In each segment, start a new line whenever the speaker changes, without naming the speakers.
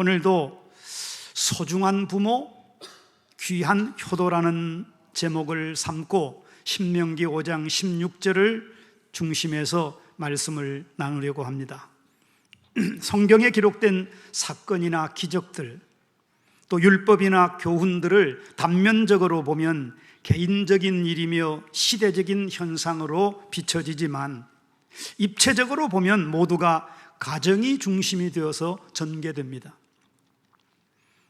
오늘도 소중한 부모, 귀한 효도라는 제목을 삼고 신명기 5장 16절을 중심에서 말씀을 나누려고 합니다. 성경에 기록된 사건이나 기적들, 또 율법이나 교훈들을 단면적으로 보면 개인적인 일이며 시대적인 현상으로 비춰지지만 입체적으로 보면 모두가 가정이 중심이 되어서 전개됩니다.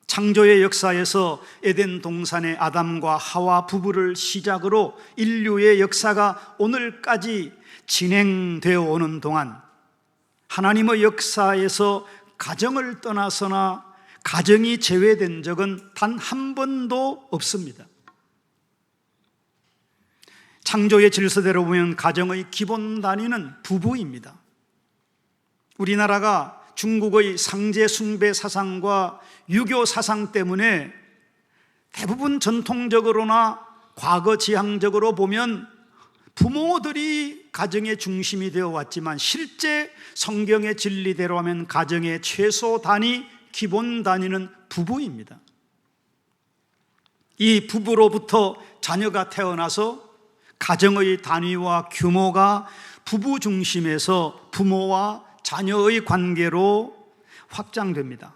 창조의 역사에서 에덴 동산의 아담과 하와 부부를 시작으로 인류의 역사가 오늘까지 진행되어 오는 동안 하나님의 역사에서 가정을 떠나서나 가정이 제외된 적은 단 한 번도 없습니다. 창조의 질서대로 보면 가정의 기본 단위는 부부입니다. 우리나라가 중국의 상제 숭배 사상과 유교 사상 때문에 대부분 전통적으로나 과거 지향적으로 보면 부모들이 가정의 중심이 되어 왔지만 실제 성경의 진리대로 하면 가정의 최소 단위, 기본 단위는 부부입니다. 이 부부로부터 자녀가 태어나서 가정의 단위와 규모가 부부 중심에서 부모와 자녀의 관계로 확장됩니다.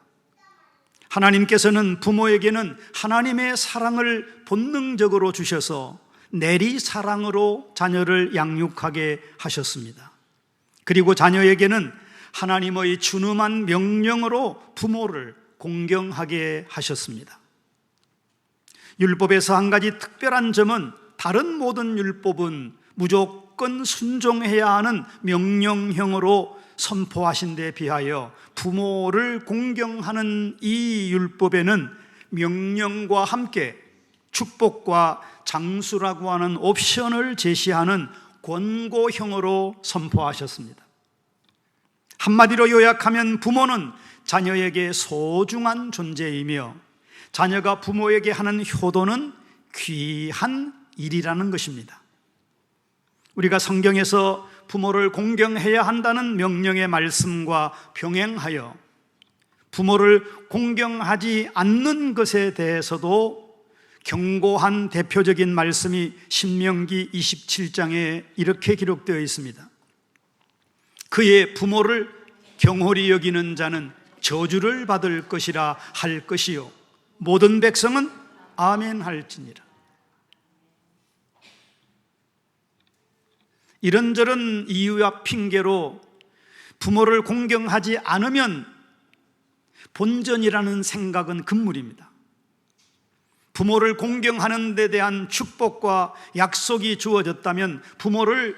하나님께서는 부모에게는 하나님의 사랑을 본능적으로 주셔서 내리 사랑으로 자녀를 양육하게 하셨습니다. 그리고 자녀에게는 하나님의 준엄한 명령으로 부모를 공경하게 하셨습니다. 율법에서 한 가지 특별한 점은 다른 모든 율법은 무조건 순종해야 하는 명령형으로 선포하신 데 비하여 부모를 공경하는 이 율법에는 명령과 함께 축복과 장수라고 하는 옵션을 제시하는 권고형으로 선포하셨습니다. 한마디로 요약하면 부모는 자녀에게 소중한 존재이며 자녀가 부모에게 하는 효도는 귀한 일이라는 것입니다. 우리가 성경에서 부모를 공경해야 한다는 명령의 말씀과 병행하여 부모를 공경하지 않는 것에 대해서도 경고한 대표적인 말씀이 신명기 27장에 이렇게 기록되어 있습니다. 그의 부모를 경홀히 여기는 자는 저주를 받을 것이라 할 것이요 모든 백성은 아멘 할지니라. 이런저런 이유와 핑계로 부모를 공경하지 않으면 본전이라는 생각은 금물입니다. 부모를 공경하는 데 대한 축복과 약속이 주어졌다면 부모를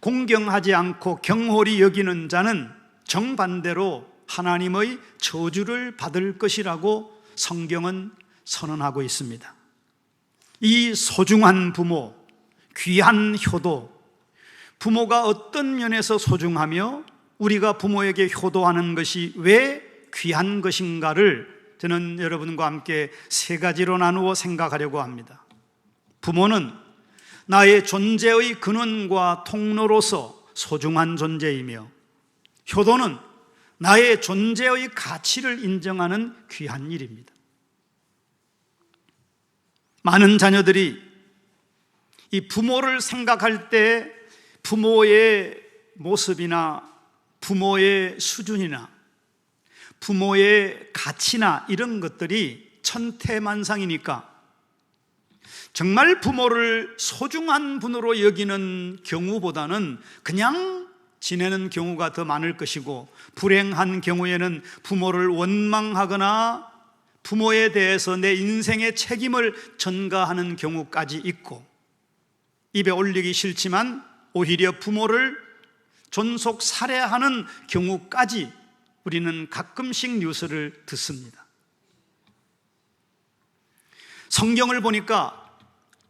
공경하지 않고 경홀히 여기는 자는 정반대로 하나님의 저주를 받을 것이라고 성경은 선언하고 있습니다. 이 소중한 부모, 귀한 효도, 부모가 어떤 면에서 소중하며 우리가 부모에게 효도하는 것이 왜 귀한 것인가를 저는 여러분과 함께 세 가지로 나누어 생각하려고 합니다. 부모는 나의 존재의 근원과 통로로서 소중한 존재이며 효도는 나의 존재의 가치를 인정하는 귀한 일입니다. 많은 자녀들이 이 부모를 생각할 때 부모의 모습이나 부모의 수준이나 부모의 가치나 이런 것들이 천태만상이니까 정말 부모를 소중한 분으로 여기는 경우보다는 그냥 지내는 경우가 더 많을 것이고 불행한 경우에는 부모를 원망하거나 부모에 대해서 내 인생의 책임을 전가하는 경우까지 있고 입에 올리기 싫지만 오히려 부모를 존속 살해하는 경우까지 우리는 가끔씩 뉴스를 듣습니다. 성경을 보니까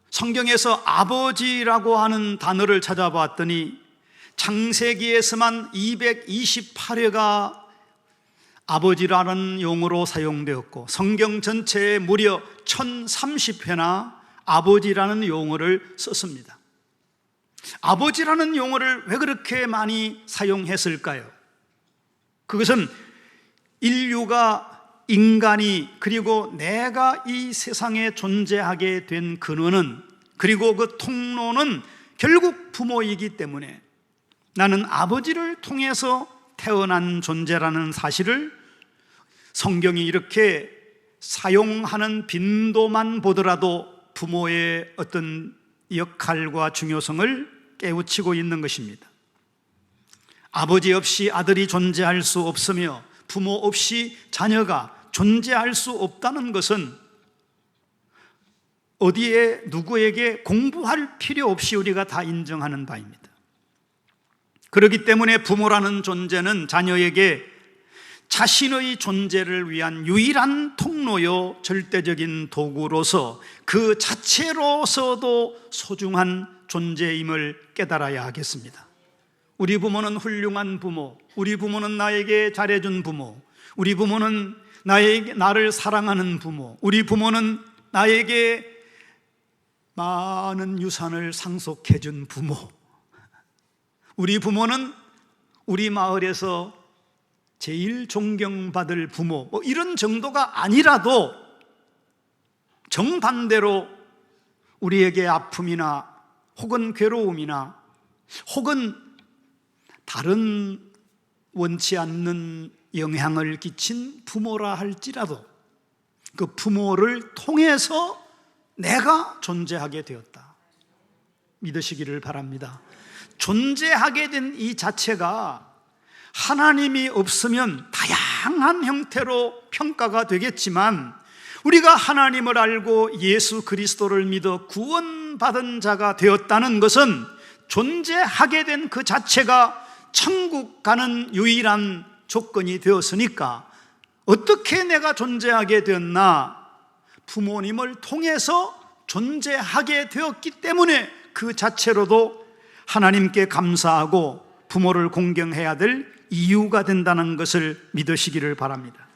성경에서 아버지라고 하는 단어를 찾아봤더니 창세기에서만 228회가 아버지라는 용어로 사용되었고 성경 전체에 무려 1030회나 아버지라는 용어를 썼습니다. 아버지라는 용어를 왜 그렇게 많이 사용했을까요? 그것은 인류가 인간이 그리고 내가 이 세상에 존재하게 된 근원은 그리고 그 통로는 결국 부모이기 때문에 나는 아버지를 통해서 태어난 존재라는 사실을 성경이 이렇게 사용하는 빈도만 보더라도 부모의 어떤 역할과 중요성을 깨우치고 있는 것입니다. 아버지 없이 아들이 존재할 수 없으며 부모 없이 자녀가 존재할 수 없다는 것은 어디에 누구에게 공부할 필요 없이 우리가 다 인정하는 바입니다. 그렇기 때문에 부모라는 존재는 자녀에게 자신의 존재를 위한 유일한 통로요 절대적인 도구로서 그 자체로서도 소중한 존재임을 깨달아야 하겠습니다. 우리 부모는 훌륭한 부모, 우리 부모는 나에게 잘해준 부모, 우리 부모는 나에게 나를 사랑하는 부모, 우리 부모는 나에게 많은 유산을 상속해준 부모, 우리 부모는 우리 마을에서 제일 존경받을 부모, 뭐 이런 정도가 아니라도 정반대로 우리에게 아픔이나 혹은 괴로움이나 혹은 다른 원치 않는 영향을 끼친 부모라 할지라도 그 부모를 통해서 내가 존재하게 되었다. 믿으시기를 바랍니다. 존재하게 된 이 자체가 하나님이 없으면 다양한 형태로 평가가 되겠지만 우리가 하나님을 알고 예수 그리스도를 믿어 구원 받은 자가 되었다는 것은 존재하게 된 그 자체가 천국 가는 유일한 조건이 되었으니까 어떻게 내가 존재하게 되었나 부모님을 통해서 존재하게 되었기 때문에 그 자체로도 하나님께 감사하고 부모를 공경해야 될 이유가 된다는 것을 믿으시기를 바랍니다.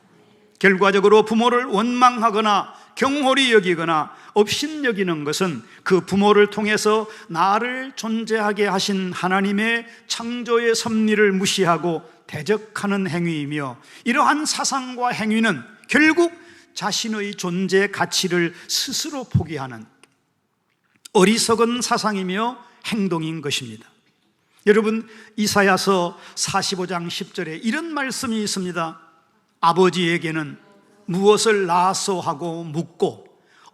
결과적으로 부모를 원망하거나 경홀히 여기거나 업신여기는 것은 그 부모를 통해서 나를 존재하게 하신 하나님의 창조의 섭리를 무시하고 대적하는 행위이며 이러한 사상과 행위는 결국 자신의 존재 가치를 스스로 포기하는 어리석은 사상이며 행동인 것입니다. 여러분 이사야서 45장 10절에 이런 말씀이 있습니다. 아버지에게는 무엇을 낳아서 하고 묻고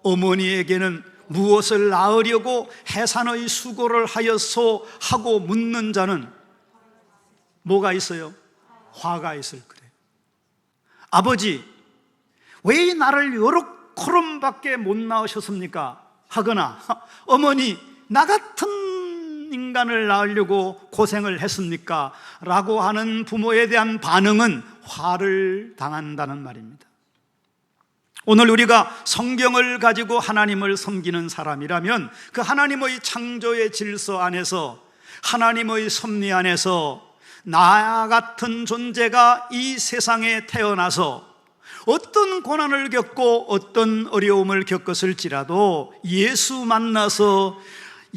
어머니에게는 무엇을 낳으려고 해산의 수고를 하여서 하고 묻는 자는 뭐가 있어요? 화가 있을 그래. 아버지, 왜 나를 요렇게밖에 못 낳으셨습니까? 하거나 어머니, 나 같은 인간을 낳으려고 고생을 했습니까? 라고 하는 부모에 대한 반응은 화를 당한다는 말입니다. 오늘 우리가 성경을 가지고 하나님을 섬기는 사람이라면 그 하나님의 창조의 질서 안에서 하나님의 섭리 안에서 나 같은 존재가 이 세상에 태어나서 어떤 고난을 겪고 어떤 어려움을 겪었을지라도 예수 만나서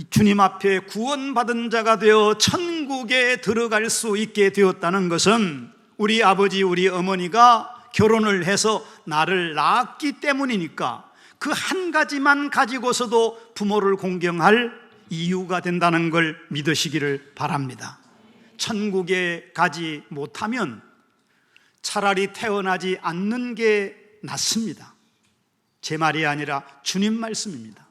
주님 앞에 구원받은 자가 되어 천국에 들어갈 수 있게 되었다는 것은 우리 아버지, 우리 어머니가 결혼을 해서 나를 낳았기 때문이니까 그 한 가지만 가지고서도 부모를 공경할 이유가 된다는 걸 믿으시기를 바랍니다. 천국에 가지 못하면 차라리 태어나지 않는 게 낫습니다. 제 말이 아니라 주님 말씀입니다.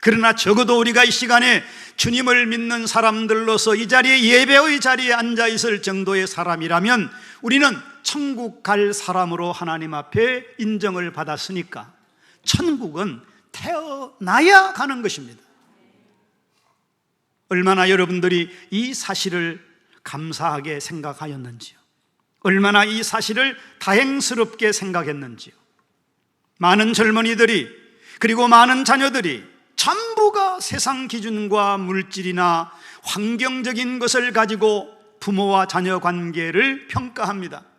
그러나 적어도 우리가 이 시간에 주님을 믿는 사람들로서 이 자리에 예배의 자리에 앉아 있을 정도의 사람이라면 우리는 천국 갈 사람으로 하나님 앞에 인정을 받았으니까 천국은 태어나야 가는 것입니다. 얼마나 여러분들이 이 사실을 감사하게 생각하였는지요. 얼마나 이 사실을 다행스럽게 생각했는지요. 많은 젊은이들이 그리고 많은 자녀들이 전부가 세상 기준과 물질이나 환경적인 것을 가지고 부모와 자녀 관계를 평가합니다.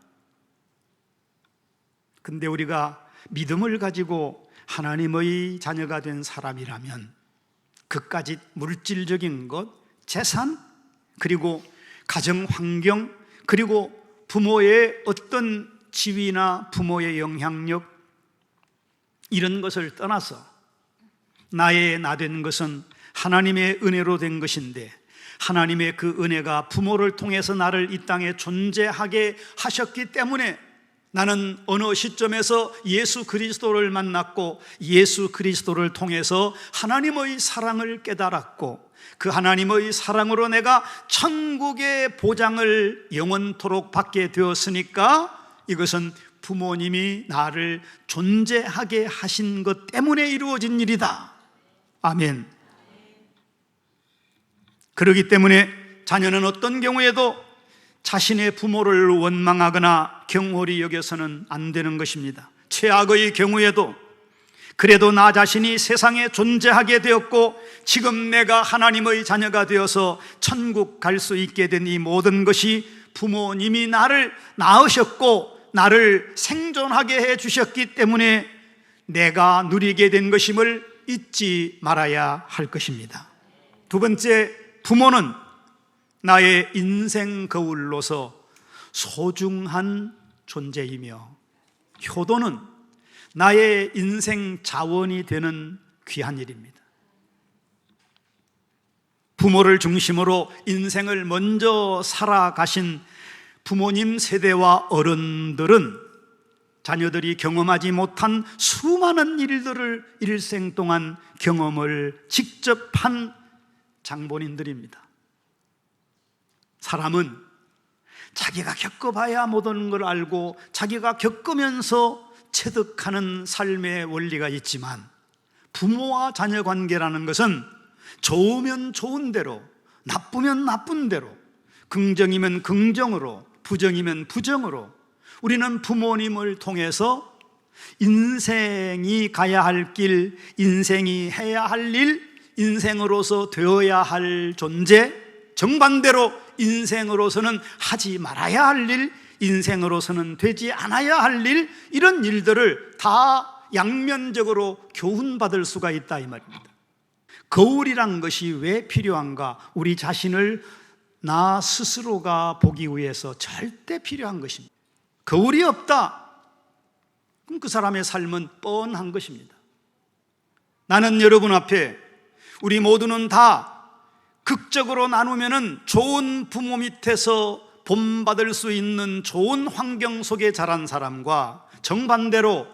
근데 우리가 믿음을 가지고 하나님의 자녀가 된 사람이라면 그까지 물질적인 것, 재산, 그리고 가정 환경, 그리고 부모의 어떤 지위나 부모의 영향력 이런 것을 떠나서 나의 나 된 것은 하나님의 은혜로 된 것인데 하나님의 그 은혜가 부모를 통해서 나를 이 땅에 존재하게 하셨기 때문에 나는 어느 시점에서 예수 그리스도를 만났고 예수 그리스도를 통해서 하나님의 사랑을 깨달았고 그 하나님의 사랑으로 내가 천국의 보장을 영원토록 받게 되었으니까 이것은 부모님이 나를 존재하게 하신 것 때문에 이루어진 일이다. 아멘. 그러기 때문에 자녀는 어떤 경우에도 자신의 부모를 원망하거나 경홀히 여겨서는 안 되는 것입니다. 최악의 경우에도 그래도 나 자신이 세상에 존재하게 되었고 지금 내가 하나님의 자녀가 되어서 천국 갈 수 있게 된 이 모든 것이 부모님이 나를 낳으셨고 나를 생존하게 해 주셨기 때문에 내가 누리게 된 것임을 잊지 말아야 할 것입니다. 두 번째, 부모는 나의 인생 거울로서 소중한 존재이며 효도는 나의 인생 자원이 되는 귀한 일입니다. 부모를 중심으로 인생을 먼저 살아가신 부모님 세대와 어른들은 자녀들이 경험하지 못한 수많은 일들을 일생 동안 경험을 직접 한 장본인들입니다. 사람은 자기가 겪어봐야 모든 걸 알고 자기가 겪으면서 체득하는 삶의 원리가 있지만 부모와 자녀 관계라는 것은 좋으면 좋은 대로, 나쁘면 나쁜 대로, 긍정이면 긍정으로, 부정이면 부정으로 우리는 부모님을 통해서 인생이 가야 할 길, 인생이 해야 할 일, 인생으로서 되어야 할 존재, 정반대로 인생으로서는 하지 말아야 할 일, 인생으로서는 되지 않아야 할 일, 이런 일들을 다 양면적으로 교훈받을 수가 있다 이 말입니다. 거울이란 것이 왜 필요한가? 우리 자신을 나 스스로가 보기 위해서 절대 필요한 것입니다. 거울이 없다. 그럼 그 사람의 삶은 뻔한 것입니다. 나는 여러분 앞에 우리 모두는 다 극적으로 나누면은 좋은 부모 밑에서 본받을 수 있는 좋은 환경 속에 자란 사람과 정반대로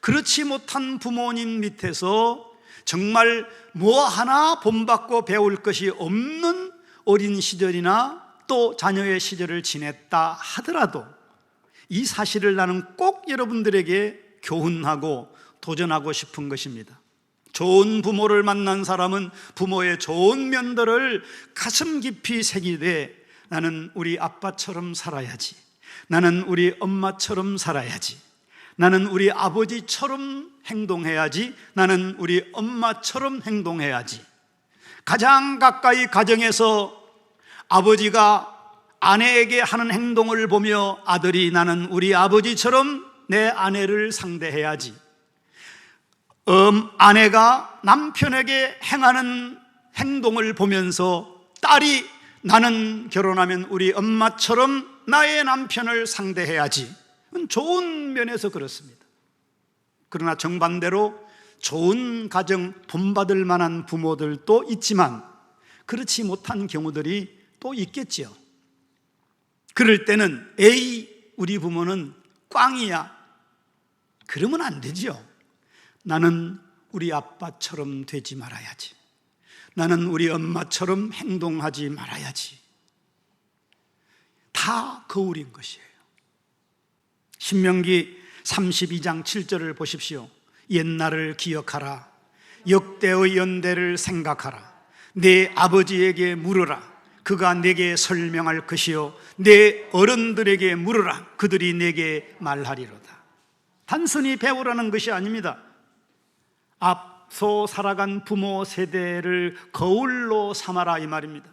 그렇지 못한 부모님 밑에서 정말 뭐 하나 본받고 배울 것이 없는 어린 시절이나 또 자녀의 시절을 지냈다 하더라도 이 사실을 나는 꼭 여러분들에게 교훈하고 도전하고 싶은 것입니다. 좋은 부모를 만난 사람은 부모의 좋은 면들을 가슴 깊이 새기되 나는 우리 아빠처럼 살아야지. 나는 우리 엄마처럼 살아야지. 나는 우리 아버지처럼 행동해야지. 나는 우리 엄마처럼 행동해야지. 가장 가까이 가정에서 아버지가 아내에게 하는 행동을 보며 아들이 나는 우리 아버지처럼 내 아내를 상대해야지. 음, 아내가 남편에게 행하는 행동을 보면서 딸이 나는 결혼하면 우리 엄마처럼 나의 남편을 상대해야지. 좋은 면에서 그렇습니다. 그러나 정반대로 좋은 가정 본받을 만한 부모들도 있지만 그렇지 못한 경우들이 또 있겠지요. 그럴 때는 에이 우리 부모는 꽝이야. 그러면 안 되지요. 나는 우리 아빠처럼 되지 말아야지. 나는 우리 엄마처럼 행동하지 말아야지. 다 거울인 것이에요. 신명기 32장 7절을 보십시오. 옛날을 기억하라. 역대의 연대를 생각하라. 내 아버지에게 물으라. 그가 내게 설명할 것이요. 내 어른들에게 물으라. 그들이 내게 말하리로다. 단순히 배우라는 것이 아닙니다. 앞서 살아간 부모 세대를 거울로 삼아라 이 말입니다.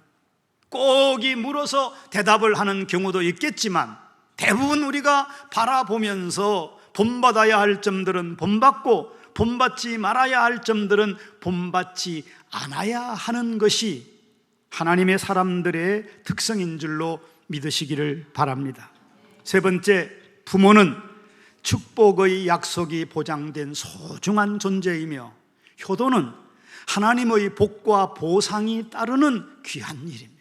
꼭이 물어서 대답을 하는 경우도 있겠지만 대부분 우리가 바라보면서 본받아야 할 점들은 본받고 본받지 말아야 할 점들은 본받지 않아야 하는 것이 하나님의 사람들의 특성인 줄로 믿으시기를 바랍니다. 세 번째, 부모는 축복의 약속이 보장된 소중한 존재이며 효도는 하나님의 복과 보상이 따르는 귀한 일입니다.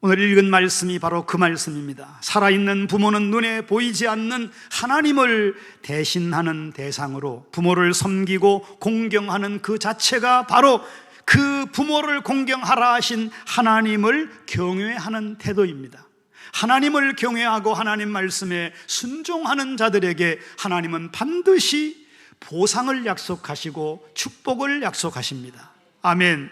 오늘 읽은 말씀이 바로 그 말씀입니다. 살아있는 부모는 눈에 보이지 않는 하나님을 대신하는 대상으로 부모를 섬기고 공경하는 그 자체가 바로 그 부모를 공경하라 하신 하나님을 경외하는 태도입니다. 하나님을 경외하고 하나님 말씀에 순종하는 자들에게 하나님은 반드시 보상을 약속하시고 축복을 약속하십니다. 아멘.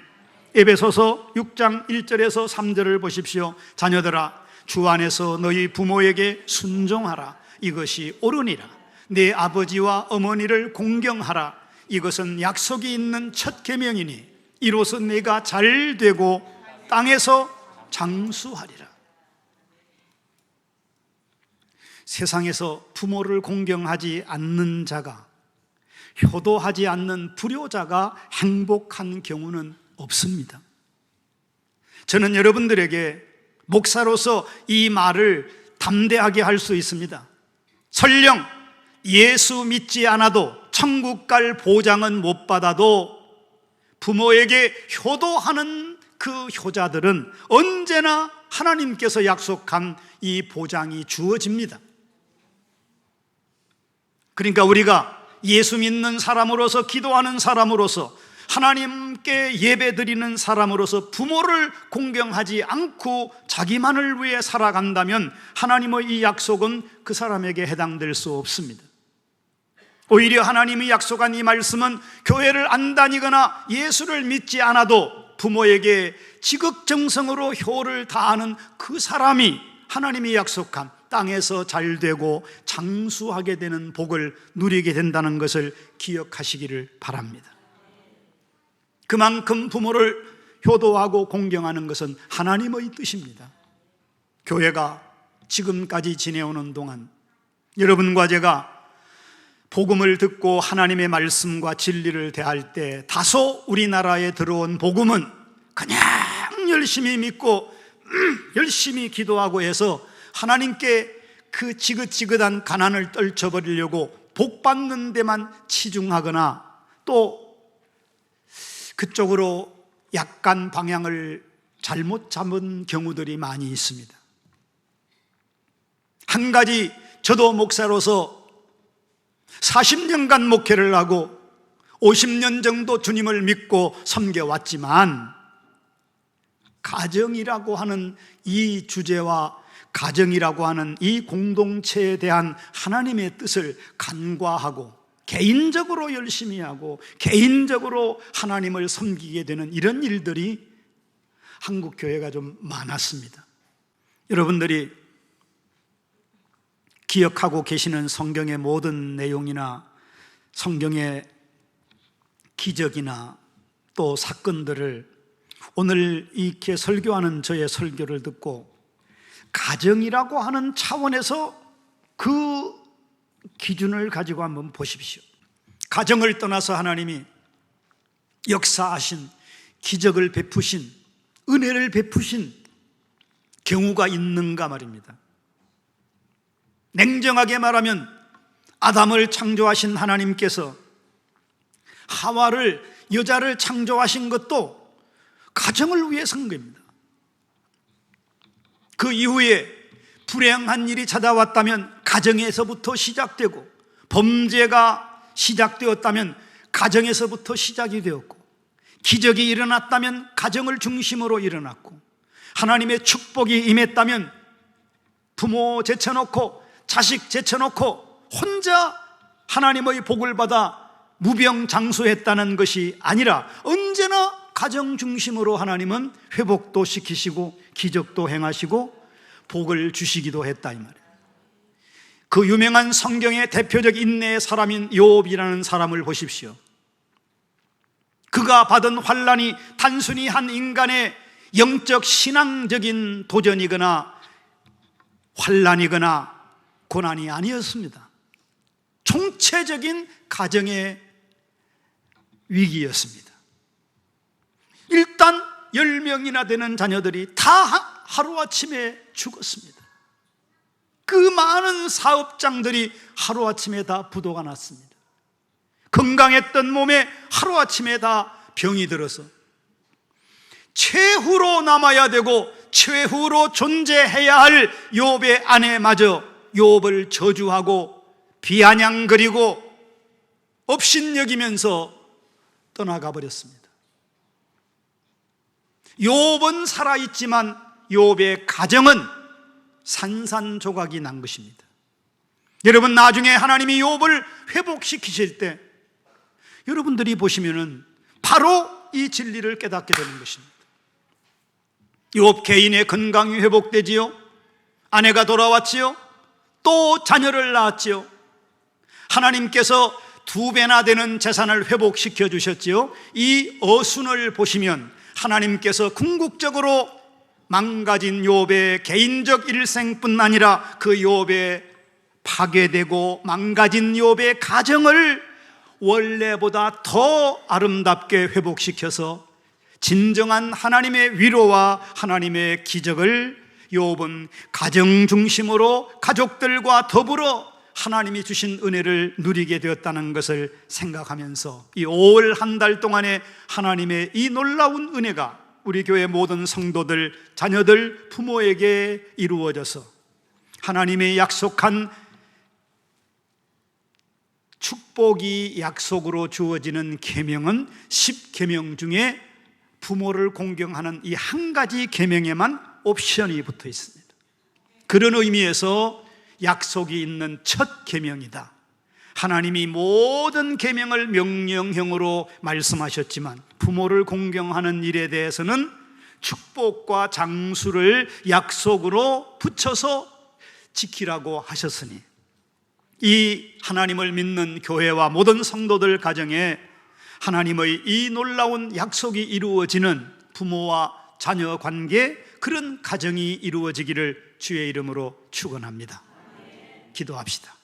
에베소서 6장 1절에서 3절을 보십시오. 자녀들아 주 안에서 너희 부모에게 순종하라. 이것이 옳으니라. 내 아버지와 어머니를 공경하라. 이것은 약속이 있는 첫 계명이니 이로써 내가 잘 되고 땅에서 장수하리라. 세상에서 부모를 공경하지 않는 자가 효도하지 않는 불효자가 행복한 경우는 없습니다. 저는 여러분들에게 목사로서 이 말을 담대하게 할 수 있습니다. 설령 예수 믿지 않아도 천국 갈 보장은 못 받아도 부모에게 효도하는 그 효자들은 언제나 하나님께서 약속한 이 보장이 주어집니다. 그러니까 우리가 예수 믿는 사람으로서 기도하는 사람으로서 하나님께 예배 드리는 사람으로서 부모를 공경하지 않고 자기만을 위해 살아간다면 하나님의 이 약속은 그 사람에게 해당될 수 없습니다. 오히려 하나님이 약속한 이 말씀은 교회를 안 다니거나 예수를 믿지 않아도 부모에게 지극정성으로 효를 다하는 그 사람이 하나님이 약속한 땅에서 잘 되고 장수하게 되는 복을 누리게 된다는 것을 기억하시기를 바랍니다. 그만큼 부모를 효도하고 공경하는 것은 하나님의 뜻입니다. 교회가 지금까지 지내오는 동안 여러분과 제가 복음을 듣고 하나님의 말씀과 진리를 대할 때 다소 우리나라에 들어온 복음은 그냥 열심히 믿고 음, 열심히 기도하고 해서 하나님께 그 지긋지긋한 가난을 떨쳐버리려고 복 받는 데만 치중하거나 또 그쪽으로 약간 방향을 잘못 잡은 경우들이 많이 있습니다. 한 가지 저도 목사로서 40년간 목회를 하고 50년 정도 주님을 믿고 섬겨왔지만 가정이라고 하는 이 주제와 가정이라고 하는 이 공동체에 대한 하나님의 뜻을 간과하고 개인적으로 열심히 하고 개인적으로 하나님을 섬기게 되는 이런 일들이 한국 교회가 좀 많았습니다. 여러분들이 기억하고 계시는 성경의 모든 내용이나 성경의 기적이나 또 사건들을 오늘 이렇게 설교하는 저의 설교를 듣고 가정이라고 하는 차원에서 그 기준을 가지고 한번 보십시오. 가정을 떠나서 하나님이 역사하신 기적을 베푸신 은혜를 베푸신 경우가 있는가 말입니다. 냉정하게 말하면 아담을 창조하신 하나님께서 하와를 여자를 창조하신 것도 가정을 위해서인 겁니다. 그 이후에 불행한 일이 찾아왔다면 가정에서부터 시작되고 범죄가 시작되었다면 가정에서부터 시작이 되었고 기적이 일어났다면 가정을 중심으로 일어났고 하나님의 축복이 임했다면 부모 제쳐놓고 자식 제쳐놓고 혼자 하나님의 복을 받아 무병장수했다는 것이 아니라 언제나 가정 중심으로 하나님은 회복도 시키시고 기적도 행하시고 복을 주시기도 했다 이 말이에요. 그 유명한 성경의 대표적 인내의 사람인 요업이라는 사람을 보십시오. 그가 받은 환란이 단순히 한 인간의 영적 신앙적인 도전이거나 환란이거나 고난이 아니었습니다. 총체적인 가정의 위기였습니다. 일단 10명이나 되는 자녀들이 다 하루아침에 죽었습니다. 그 많은 사업장들이 하루아침에 다 부도가 났습니다. 건강했던 몸에 하루아침에 다 병이 들어서 최후로 남아야 되고 최후로 존재해야 할 욥의 아내마저 욥을 저주하고 비아냥거리고 업신여기면서 떠나가 버렸습니다. 욥은 살아 있지만 욥의 가정은 산산조각이 난 것입니다. 여러분 나중에 하나님이 욥을 회복시키실 때 여러분들이 보시면은 바로 이 진리를 깨닫게 되는 것입니다. 욥 개인의 건강이 회복되지요. 아내가 돌아왔지요. 또 자녀를 낳았지요. 하나님께서 두 배나 되는 재산을 회복시켜 주셨지요. 이 어순을 보시면 하나님께서 궁극적으로 망가진 욥의 개인적 일생뿐 아니라 그 욥의 파괴되고 망가진 욥의 가정을 원래보다 더 아름답게 회복시켜서 진정한 하나님의 위로와 하나님의 기적을 욥은 가정 중심으로 가족들과 더불어 하나님이 주신 은혜를 누리게 되었다는 것을 생각하면서 이 5월 한 달 동안에 하나님의 이 놀라운 은혜가 우리 교회 모든 성도들, 자녀들, 부모에게 이루어져서 하나님의 약속한 축복이 약속으로 주어지는 계명은 10계명 중에 부모를 공경하는 이 한 가지 계명에만 옵션이 붙어 있습니다. 그런 의미에서 약속이 있는 첫 계명이다. 하나님이 모든 계명을 명령형으로 말씀하셨지만 부모를 공경하는 일에 대해서는 축복과 장수를 약속으로 붙여서 지키라고 하셨으니 이 하나님을 믿는 교회와 모든 성도들 가정에 하나님의 이 놀라운 약속이 이루어지는 부모와 자녀 관계 그런 가정이 이루어지기를 주의 이름으로 축원합니다. 기도합시다.